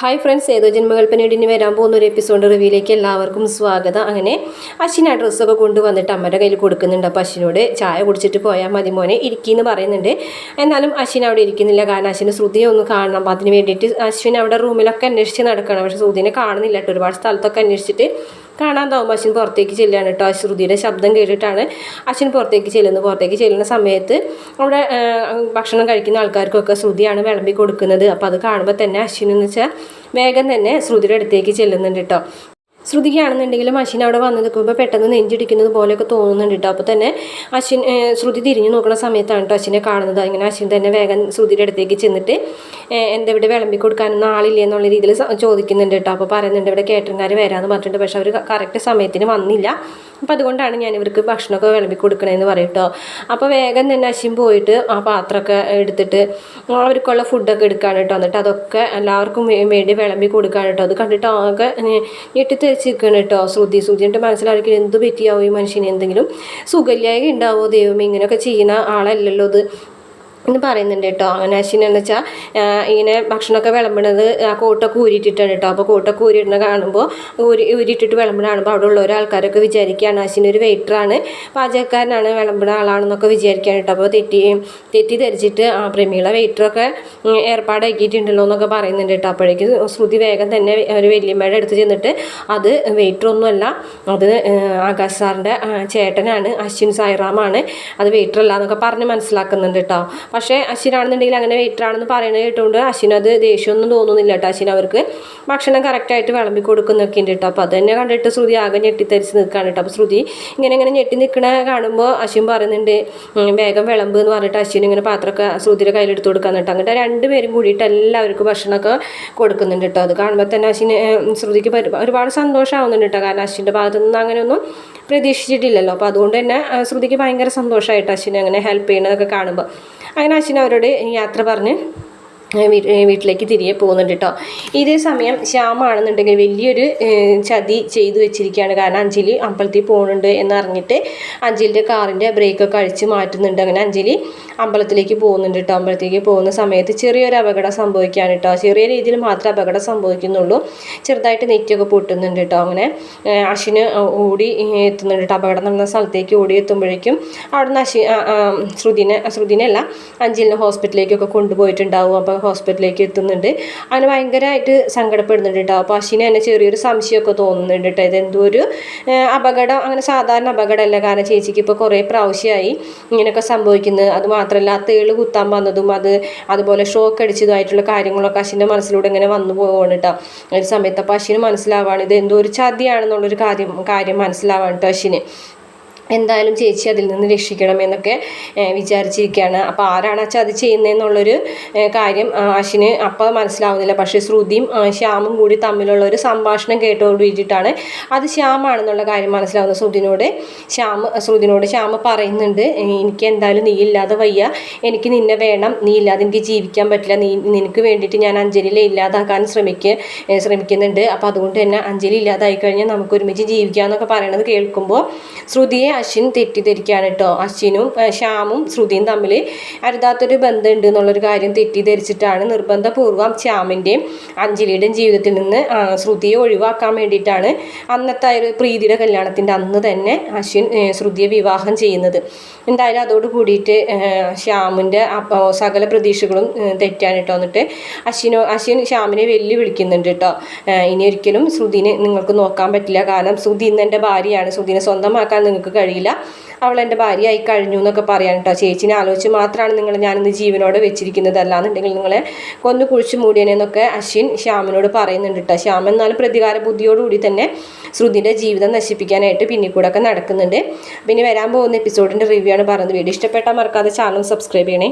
Hi friends ഏതോ ജന്മകൽപ്പനയുടെ ഇനി വരാൻ പോകുന്ന ഒരു എപ്പിസോഡ് റിവ്യൂയിലേക്ക് എല്ലാവർക്കും സ്വാഗതം. അങ്ങനെ അശ്വിൻ ആ ഡ്രസ്സൊക്കെ കൊണ്ടുവന്നിട്ട് അമ്മയുടെ കയ്യിൽ കൊടുക്കുന്നുണ്ട്. അപ്പോൾ അശ്വിനോട് ചായ കുടിച്ചിട്ട് പോയാൽ മതി മോനെ ഇരിക്കുന്നു പറയുന്നുണ്ട്. എന്നാലും അശ്വിൻ അവിടെ ഇരിക്കുന്നില്ല. കാരണം അശ്വിന് ശ്രുതിയെ ഒന്ന് കാണണം. അപ്പോൾ അതിന് വേണ്ടിയിട്ട് അശ്വിൻ അവിടെ റൂമിലൊക്കെ അന്വേഷിച്ച് നടക്കണം. പക്ഷേ ശ്രുതിനെ കാണുന്നില്ല കേട്ടോ. ഒരുപാട് സ്ഥലത്തൊക്കെ അന്വേഷിച്ചിട്ട് കാണാതാവും. അശ്വിൻ പുറത്തേക്ക് ചെല്ലുകയാണ് കേട്ടോ. ശ്രുതിയുടെ ശബ്ദം കേട്ടിട്ടാണ് അശ്വിൻ പുറത്തേക്ക് ചെല്ലുന്നത്. പുറത്തേക്ക് ചെല്ലുന്ന സമയത്ത് അവിടെ ഭക്ഷണം കഴിക്കുന്ന ആൾക്കാർക്കൊക്കെ ശ്രുതിയാണ് വിളമ്പി കൊടുക്കുന്നത്. അപ്പോൾ അത് കാണുമ്പോൾ തന്നെ അശ്വിൻ എന്ന് വെച്ചാൽ വേഗം തന്നെ ശ്രുതിയുടെ അടുത്തേക്ക് ചെല്ലുന്നുണ്ട് കേട്ടോ. ശ്രുതിക്കാണെന്നുണ്ടെങ്കിലും അശ്വിൻ അവിടെ വന്ന് നിൽക്കുമ്പോൾ പെട്ടെന്ന് നെഞ്ചിടിക്കുന്നത് പോലെയൊക്കെ തോന്നുന്നുണ്ട് കേട്ടോ അപ്പോൾ തന്നെ അശ്വിൻ ശ്രുതി തിരിഞ്ഞു നോക്കുന്ന സമയത്താണ് കേട്ടോ അശ്വിനെ കാണുന്നത്. അങ്ങനെ അശ്വിൻ തന്നെ വേഗം ശ്രുതിയുടെ അടുത്തേക്ക് ചെന്നിട്ട് എന്താ ഇവിടെ വിളമ്പി കൊടുക്കാനൊന്നും ആളില്ലേ എന്നുള്ള രീതിയിൽ ചോദിക്കുന്നുണ്ട് കേട്ടോ അപ്പോൾ പറയുന്നുണ്ട് ഇവിടെ കേറ്ററിംഗുകാർ വരാമെന്ന് പറഞ്ഞിട്ടുണ്ട്. പക്ഷേ അവർ കറക്റ്റ് സമയത്തിന് വന്നില്ല. അപ്പോൾ അതുകൊണ്ടാണ് ഞാൻ ഇവർക്ക് ഭക്ഷണമൊക്കെ വിളമ്പി കൊടുക്കണമെന്ന് പറയും കേട്ടോ അപ്പോൾ വേഗം തന്നെ അശ്വിൻ പോയിട്ട് ആ പാത്രമൊക്കെ എടുത്തിട്ട് അവർക്കുള്ള ഫുഡൊക്കെ എടുക്കാൻ കേട്ടോ. എന്നിട്ട് അതൊക്കെ എല്ലാവർക്കും വേണ്ടി വിളമ്പി കൊടുക്കാൻ കേട്ടോ. അത് കണ്ടിട്ട് ആകെ ഞെട്ടിത്തെച്ചിരിക്കണം കേട്ടോ ശ്രുതി. ശ്രുതി എന്നിട്ട് മനസ്സിലാക്കി എന്ത് പറ്റിയാവും ഈ മനുഷ്യന് എന്തെങ്കിലും സുഖല്യായി ഉണ്ടാവോ? ദൈവം ഇങ്ങനെയൊക്കെ ചെയ്യുന്ന ആളല്ലല്ലോ ഇത്. എന്ന് പറയുന്നുണ്ട് കേട്ടോ. അങ്ങനെ അശ്വിൻ എന്ന് വെച്ചാൽ ഇങ്ങനെ ഭക്ഷണമൊക്കെ വിളമ്പണത് ആ കോട്ടൊക്കെ ഊരിയിട്ടിട്ടാണ് കേട്ടോ. അപ്പോൾ കോട്ടൊക്കെ ഊരിയിടുന്ന കാണുമ്പോൾ ഊരി ഊരിയിട്ടിട്ട് വിളമ്പണ കാണുമ്പോൾ അവിടെ ഉള്ള ഒരാൾക്കാരൊക്കെ വിചാരിക്കുകയാണ് അശ്വിൻ ഒരു വെയിറ്ററാണ് പാചകക്കാരനാണ് വിളമ്പണ ആളാണെന്നൊക്കെ വിചാരിക്കുകയാണ് കേട്ടോ. അപ്പോൾ തെറ്റി തെറ്റി ധരിച്ചിട്ട് ആ പ്രമീള വെയിറ്ററൊക്കെ ഏർപ്പാടാക്കിയിട്ടുണ്ടല്ലോ എന്നൊക്കെ പറയുന്നുണ്ട് കേട്ടോ. അപ്പോഴേക്കും ശ്രുതി വേഗം തന്നെ ഒരു വല്യമ്മയുടെ അടുത്ത് ചെന്നിട്ട് അത് വെയിറ്ററൊന്നുമല്ല അത് ആകാശ് സാറിന്റെ ചേട്ടനാണ് അശ്വിൻ സായിറാമാണ് അത് വെയിറ്ററല്ല എന്നൊക്കെ പറഞ്ഞ് മനസ്സിലാക്കുന്നുണ്ട് കേട്ടോ. പക്ഷേ അശ്വിനാണെന്നുണ്ടെങ്കിൽ അങ്ങനെ വെയിറ്റർ ആണെന്ന് പറയുന്നത് കേട്ടുകൊണ്ട് അശ്വിനത് ദേഷ്യമൊന്നും തോന്നുന്നില്ല കേട്ടോ അശ്വിൻ അവർക്ക്. ഭക്ഷണം കറക്റ്റായിട്ട് വിളമ്പി കൊടുക്കുന്നൊക്കെ ഉണ്ട് കേട്ടോ. അപ്പോൾ അത് തന്നെ കണ്ടിട്ട് ശ്രുതി ആകെ ഞെട്ടിത്തരിച്ച് നിൽക്കുകയാണ് കേട്ടോ. അപ്പോൾ ശ്രുതി ഇങ്ങനെ ഇങ്ങനെ ഞെട്ടി നിൽക്കണ കാണുമ്പോൾ അശ്വിൻ പറയുന്നുണ്ട് വേഗം വിളമ്പ് എന്ന് പറഞ്ഞിട്ട് അശ്വിൻ ഇങ്ങനെ പാത്രമൊക്കെ ശ്രുതിയുടെ കയ്യിലെടുത്ത് കൊടുക്കാൻ കേട്ടോ അങ്ങനെ രണ്ടുപേരും കൂടിയിട്ട് എല്ലാവർക്കും ഭക്ഷണമൊക്കെ കൊടുക്കുന്നുണ്ട് കേട്ടോ. അത് കാണുമ്പോൾ തന്നെ അശ്വിന് ശ്രുതിക്ക് ഒരുപാട് സന്തോഷമാവുന്നുണ്ട് കേട്ടോ. കാരണം അശ്വിന്റെ ഭാഗത്തു നിന്ന് അങ്ങനെയൊന്നും പ്രതീക്ഷിച്ചിട്ടില്ലല്ലോ. അപ്പോൾ അതുകൊണ്ട് തന്നെ ശ്രുതിക്ക് ഭയങ്കര സന്തോഷമായിട്ട് അശ്വിനെ അങ്ങനെ ഹെൽപ്പ് ചെയ്യണതൊക്കെ കാണുമ്പോൾ അങ്ങനെ അശ്വിൻ അവരോട് യാത്ര പറഞ്ഞ് വീട്ടിലേക്ക് തിരികെ പോകുന്നുണ്ട് കേട്ടോ ഇതേ സമയം ശ്യാമാണെന്നുണ്ടെങ്കിൽ വലിയൊരു ചതി ചെയ്തു വെച്ചിരിക്കുകയാണ്. കാരണം അഞ്ജലി അമ്പലത്തിൽ പോകുന്നുണ്ട് എന്നറിഞ്ഞിട്ട് അഞ്ജലിന്റെ കാറിന്റെ ബ്രേക്കൊക്കെ അഴിച്ച് മാറ്റുന്നുണ്ട്. അങ്ങനെ അഞ്ജലി അമ്പലത്തിലേക്ക് പോകുന്നുണ്ട് കേട്ടോ അമ്പലത്തിലേക്ക് പോകുന്ന സമയത്ത് ചെറിയൊരു അപകടം സംഭവിക്കുകയാണ് കേട്ടോ ചെറിയ രീതിയിൽ മാത്രമേ അപകടം സംഭവിക്കുന്നുള്ളൂ. ചെറുതായിട്ട് നെറ്റൊക്കെ പൊട്ടുന്നുണ്ട് കേട്ടോ അങ്ങനെ അശ്വിന് ഓടി എത്തുന്നുണ്ട് കേട്ടോ അപകടം നടന്ന സ്ഥലത്തേക്ക് ഓടി എത്തുമ്പോഴേക്കും അവിടുന്ന് അശ്വി ശ്രുതിനെ അല്ല അഞ്ജലിനെ ഹോസ്പിറ്റലിലേക്കൊക്കെ കൊണ്ടുപോയിട്ടുണ്ടാവും. അപ്പോൾ ഹോസ്പിറ്റലിലേക്ക് എത്തുന്നുണ്ട്. അങ്ങനെ ഭയങ്കരമായിട്ട് സങ്കടപ്പെടുന്നുണ്ട് കേട്ടോ അപ്പോൾ അശ്വിനെ തന്നെ ചെറിയൊരു സംശയമൊക്കെ തോന്നുന്നുണ്ട് കേട്ടോ ഇതെന്തോ ഒരു അപകടം അങ്ങനെ സാധാരണ അപകടമല്ല. കാരണം ചേച്ചിക്ക് ഇപ്പോൾ കുറേ പ്രാവശ്യമായി ഇങ്ങനെയൊക്കെ സംഭവിക്കുന്നത് അത് മാത്രമല്ല ആ തേൾ കുത്താൻ വന്നതും അത് അതുപോലെ ഷോക്ക് അടിച്ചതുമായിട്ടുള്ള കാര്യങ്ങളൊക്കെ അശ്വിന്റെ മനസ്സിലൂടെ ഇങ്ങനെ വന്നു പോവാണ് കേട്ടോ ഒരു സമയത്ത് അപ്പോൾ അശ്വിന് മനസ്സിലാവാണ് ഇത് എന്തോ ഒരു ചതിയാണെന്നുള്ളൊരു കാര്യം കാര്യം മനസ്സിലാവാണ് കേട്ടോ അശ്വിന്. എന്തായാലും ചേച്ചി അതിൽ നിന്ന് രക്ഷിക്കണം എന്നൊക്കെ വിചാരിച്ചിരിക്കുകയാണ്. അപ്പോൾ ആരാണ് ആ ചതി ചെയ്യുന്നതെന്നുള്ളൊരു കാര്യം ആശിന് അപ്പോൾ മനസ്സിലാവുന്നില്ല. പക്ഷേ ശ്രുതിയും ശ്യാമും കൂടി തമ്മിലുള്ള ഒരു സംഭാഷണം കേട്ടോടുകൂടിയിട്ടാണ് അത് ശ്യാമാണെന്നുള്ള കാര്യം മനസ്സിലാവുന്നത് ശ്രുതിനോട് ശ്യാം ശ്രുതിനോട് ശ്യാം പറയുന്നുണ്ട് എനിക്ക് എന്തായാലും നീ ഇല്ലാതെ വയ്യ. എനിക്ക് നിന്നെ വേണം. നീ ഇല്ലാതെ എനിക്ക് ജീവിക്കാൻ പറ്റില്ല. നീ നിനക്ക് വേണ്ടിയിട്ട് ഞാൻ അഞ്ജലിയെ ഇല്ലാതാക്കാൻ ശ്രമിക്കുക ശ്രമിക്കുന്നുണ്ട്. അപ്പോൾ അതുകൊണ്ട് തന്നെ അഞ്ജലി ഇല്ലാതായി കഴിഞ്ഞാൽ നമുക്ക് ഒരുമിച്ച് ജീവിക്കാം എന്നൊക്കെ പറയണത് കേൾക്കുമ്പോൾ ശ്രുതിയെ അശ്വിൻ തെറ്റിദ്ധരിക്കുകയാണ് കേട്ടോ അശ്വിനും ശ്യാമും ശ്രുതിയും തമ്മിൽ അരുതാത്തൊരു ബന്ധമുണ്ട് എന്നുള്ളൊരു കാര്യം തെറ്റിദ്ധരിച്ചിട്ടാണ് നിർബന്ധപൂർവം ശ്യാമിന്റെയും അഞ്ജലിയുടെയും ജീവിതത്തിൽ നിന്ന് ശ്രുതിയെ ഒഴിവാക്കാൻ വേണ്ടിയിട്ടാണ് അന്നത്തെ ഒരു പ്രീതിയുടെ കല്യാണത്തിന്റെ അന്ന് തന്നെ അശ്വിൻ ശ്രുതിയെ വിവാഹം ചെയ്യുന്നത്. എന്തായാലും അതോട് കൂടിയിട്ട് ശ്യാമിന്റെ സകല പ്രതീക്ഷകളും തെറ്റാണ് കേട്ടോ എന്നിട്ട് അശ്വിനോ അശ്വിൻ ശ്യാമിനെ വെല്ലുവിളിക്കുന്നുണ്ട് കേട്ടോ ഇനി ഒരിക്കലും ശ്രുതിനെ നിങ്ങൾക്ക് നോക്കാൻ പറ്റില്ല. കാരണം ശ്രുതി ഇന്ന് എന്റെ ഭാര്യയാണ്. ശ്രുതിനെ സ്വന്തമാക്കാൻ നിങ്ങൾക്ക് കഴിയില്ല. അവൾ എന്റെ ഭാര്യയായി കഴിഞ്ഞു എന്നൊക്കെ പറയാൻ കേട്ടോ ചേച്ചിനെ ആലോചിച്ച് മാത്രമാണ് നിങ്ങൾ ഞാനിന്ന് ജീവനോടെ വെച്ചിരിക്കുന്നത് അല്ലാന്നുണ്ടെങ്കിൽ നിങ്ങളെ കൊന്നു കുഴിച്ച് മൂടിയനെന്നൊക്കെ അശ്വിൻ ശ്യാമിനോട് പറയുന്നുണ്ട് കേട്ടോ ശ്യാം എന്നാലും പ്രതികാര ബുദ്ധിയോടുകൂടി തന്നെ ശ്രുതിന്റെ ജീവിതം നശിപ്പിക്കാനായിട്ട് പിന്നിക്കൂടെ ഒക്കെ നടക്കുന്നുണ്ട്. പിന്നെ വരാൻ പോകുന്ന എപ്പിസോഡിന്റെ റിവ്യൂ ആണ് പറയുന്നത് വീഡിയോ ഇഷ്ടപ്പെട്ടാൽ മറക്കാതെ ചാനൽ സബ്സ്ക്രൈബ് ചെയ്യണേ.